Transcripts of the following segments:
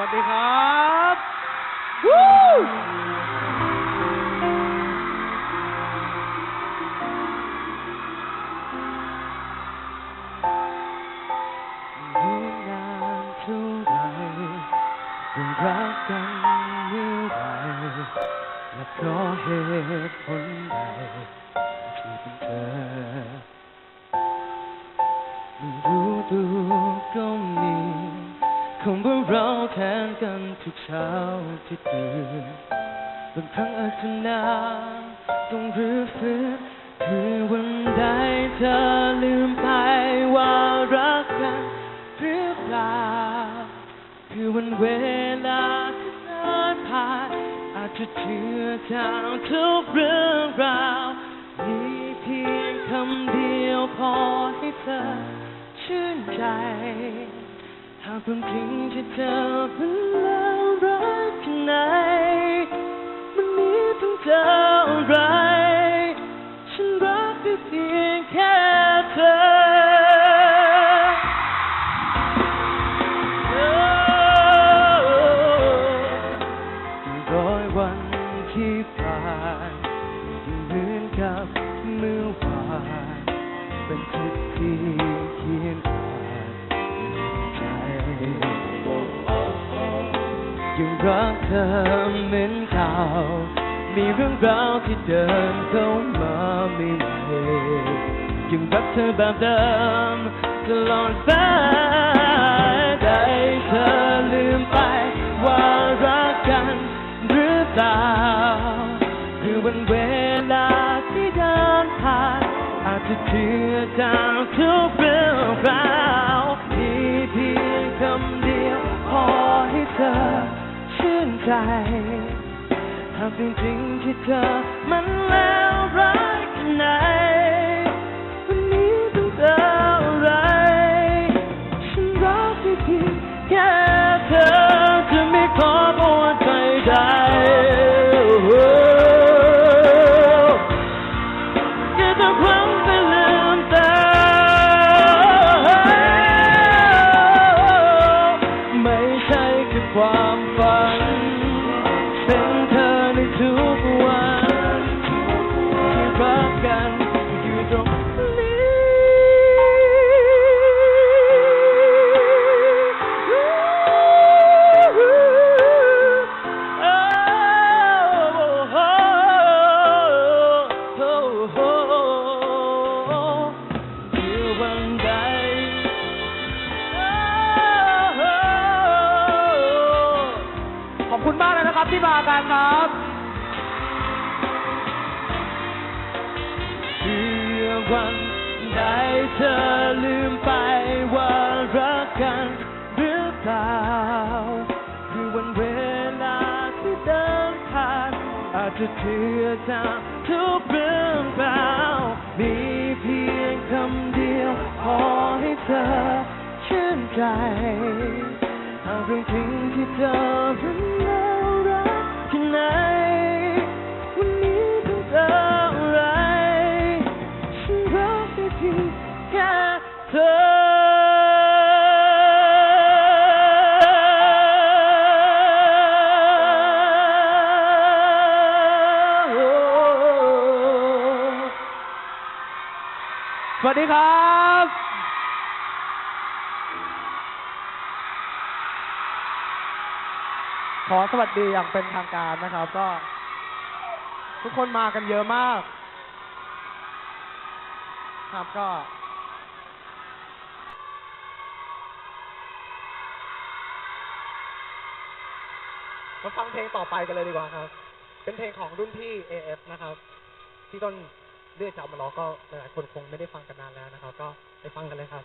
วัสดีครับวู้อยู่นานเท่าไหรยังรักกันเมื่อไหรและเพราะเหตุผลใดที่เป็นเธอไม่รู้ตัวก็มี คงว่าเราแทนกันทุกเช้าที่ตื่นบางครั้งอาจจะนานต้องรื้อฟื้นคือวันใดเธอลืมไปว่ารักกันหรือเปล่าคือวันเวลาที่เดินผ่านอาจจะเชื่อทางทุกเรื่องราวมีเพียงคำเดียวพอให้เธอชื่นใจากความจริงที่เธอเป็นแล้วรักแค่ไหนมันนี้ต้งเท่าไร ฉันรักได้เพียงแค่เธอร้อยวันที่ผ่านเหมือนกับเมื่อวานเป็นทึกที่เขียนผ่าน ยังรักเธอเหมือนเก่ามีเรื่องราวที่เดินเข้ามาไม่เหนื่ยังรักเธอแบบเดิมตลอดไป หากจริงๆที่เธอมันแล้วรักแค่ไหนวันนี้ต้องเจออะไร ฉันรักได้เพียงแค่เธอจะไม่ขอหัวใจได้ ที่มากันครับเพื่อวันใดเธอลืมไปว่ารักกันหรือเปล่าคือวันเวลาที่เดินผ่านอาจจะเชื่อจางทุกเรื่องราวมีเพียงคำเดียวพอให้เธอชื่นใจหากเรื่องจริงที่เธอ รักได้เพียงแค่เธอ สวัสดีครับขอสวัสดีอย่างเป็นทางการนะครับ ก็ ทุกคนมากันเยอะมาก ครับก็มาฟังเพลงต่อไปกันเลยดีกว่าครับ เป็นเพลงของรุ่นพี่ AF นะครับ ที่ต้นเลือกจะเอามาร้องก็หลายๆคนคงไม่ได้ฟังกันนานแล้วนะครับ ก็ไปฟังกันเลยครับ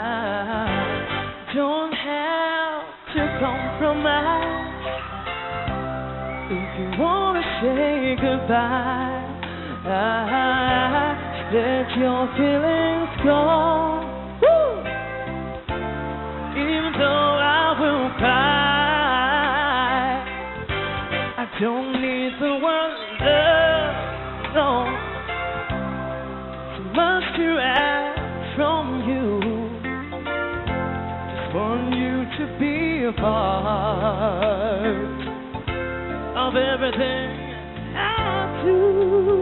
compromise if you wanna say goodbye. Let your feelings go. Part of everything I do.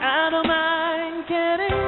I don't mind getting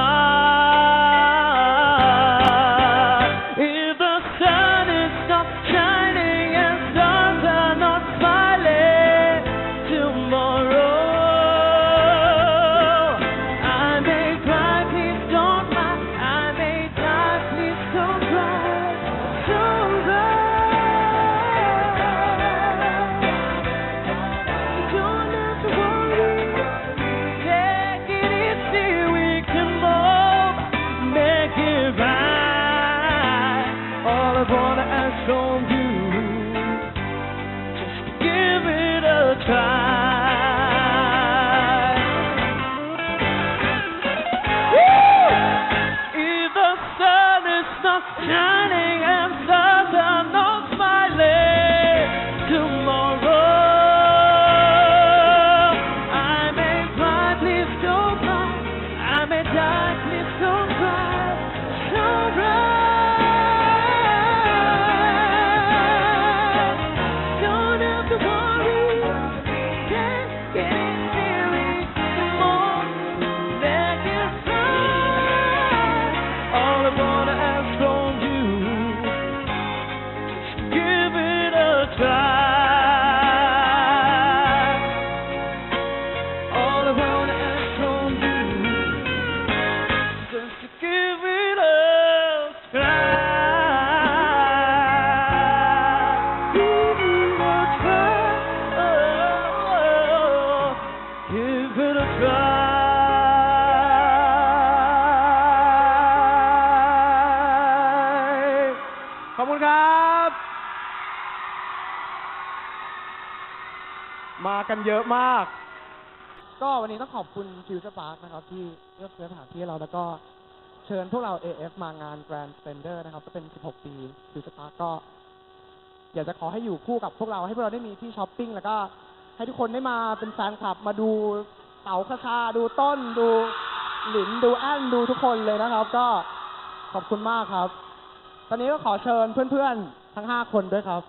heart. time. เยอะมาก ก็วันนี้ต้องขอบคุณฟิวเจอร์พาร์คนะครับ ที่เลือกซื้อสถานที่ให้เราแล้วก็เชิญพวกเรา AF มางาน Grand Splendor นะครับ ก็เป็น 16 ปีฟิวเจอร์พาร์คก็ อยากจะขอให้อยู่คู่กับพวกเราให้พวกเราได้มีที่ช้อปปิ้งแล้วก็ให้ทุกคนได้มาเป็นแฟนคลับมาดูเต๋าคาชาดูต้นดูหลินดูแอนดูทุกคนเลยนะครับ ก็ขอบคุณมากครับ ตอนนี้ก็ขอเชิญเพื่อนๆ ทั้ง 5 คนด้วยครับ